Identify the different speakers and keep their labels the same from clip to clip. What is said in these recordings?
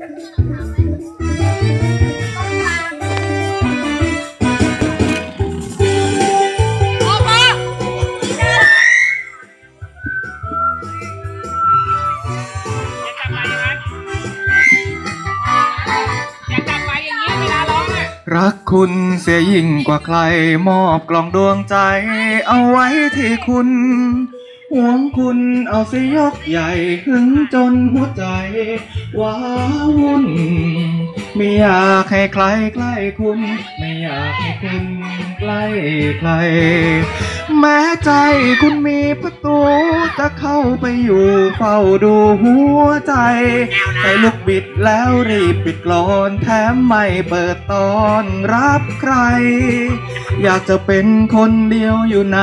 Speaker 1: รั
Speaker 2: กคุณเสียยิ่งกว่าใคร มอบกล่องดวงใจเอาไว้ที่คุณ หวงคุณเอาสยยกใหญ่หึงจนหัวใจว้าวุ่น ไม่อยากให้ใครใกล้คุณ ไม่อยากให้คุณใกล้ใคร แม้ใจคุณมีประตู จะเข้าไปอยู่เฝ้าดูหัวใจใจลูกบิดแล้วรีบปิดกลอนแถมไม่เปิดตอนรับใคร อยากจะเป็นคนเดียวอยู่ใน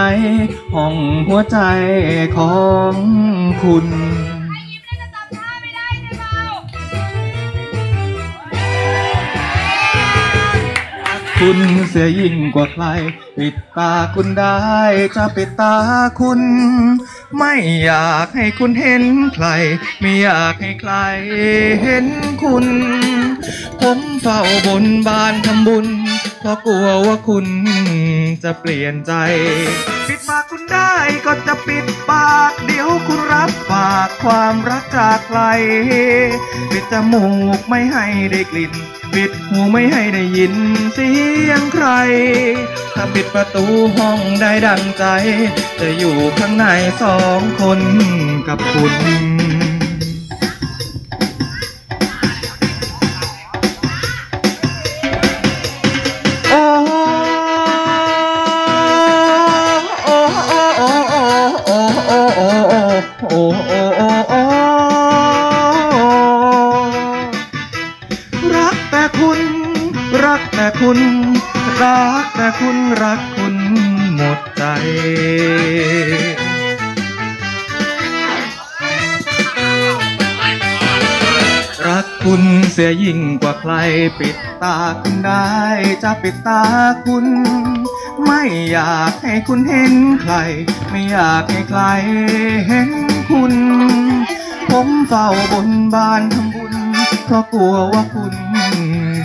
Speaker 2: ห้องหัวใจของคุณ คุณเสียยิ่งกว่าใคร ปิดตาคุณได้จะปิดตาคุณ ไม่อยากให้คุณเห็นใคร ไม่อยากให้ใครเห็นคุณ ผมเฝ้าบนบานทำบุญเพราะกลัวว่าคุณจะเปลี่ยนใจ ปิดปากคุณได้ก็จะปิดปากากความรักจากใครปิดจมูกไม่ให้ได้กลิ่น ปิดหูไม่ให้ได้ยินเสียงใคร ถ้าปิดประตูห้องได้ดังใจ จะอยู่ข้างในสองคนกับคุณโอ้โอ้ รักแต่คุณ รักแต่คุณ รักแต่คุณรักคุณหมดใจรักคุณเสียยิ่งกว่าใครปิดตาคุณได้จะปิดตาคุณ ไม่อยากให้คุณเห็นใคร ไม่อยากให้ใครเห็นคุณ ผมเฝ้าบนบานทำบุญ เพราะกลัวว่าคุณ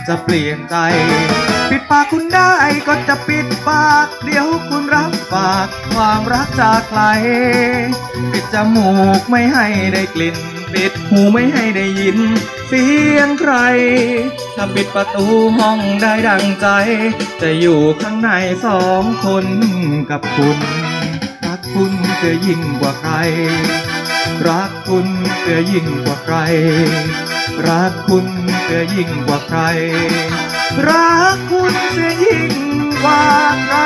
Speaker 2: จะเปลี่ยนใจ ปิดปากคุณได้ก็จะปิดปาก เดี๋ยวคุณรับฝากความรักจากใคร ปิดจมูกไม่ให้ได้กลิ่น ปิดหูไม่ให้ได้ยิน เสียงใคร ถ้าปิดประตูห้องได้ดังใจ จะอยู่ข้างในสองคนกับคุณรักคุณเสียยิ่งกว่าใคร รักคุณจะยิ่งกว่าใคร รักคุณจะยิ่งกว่าใคร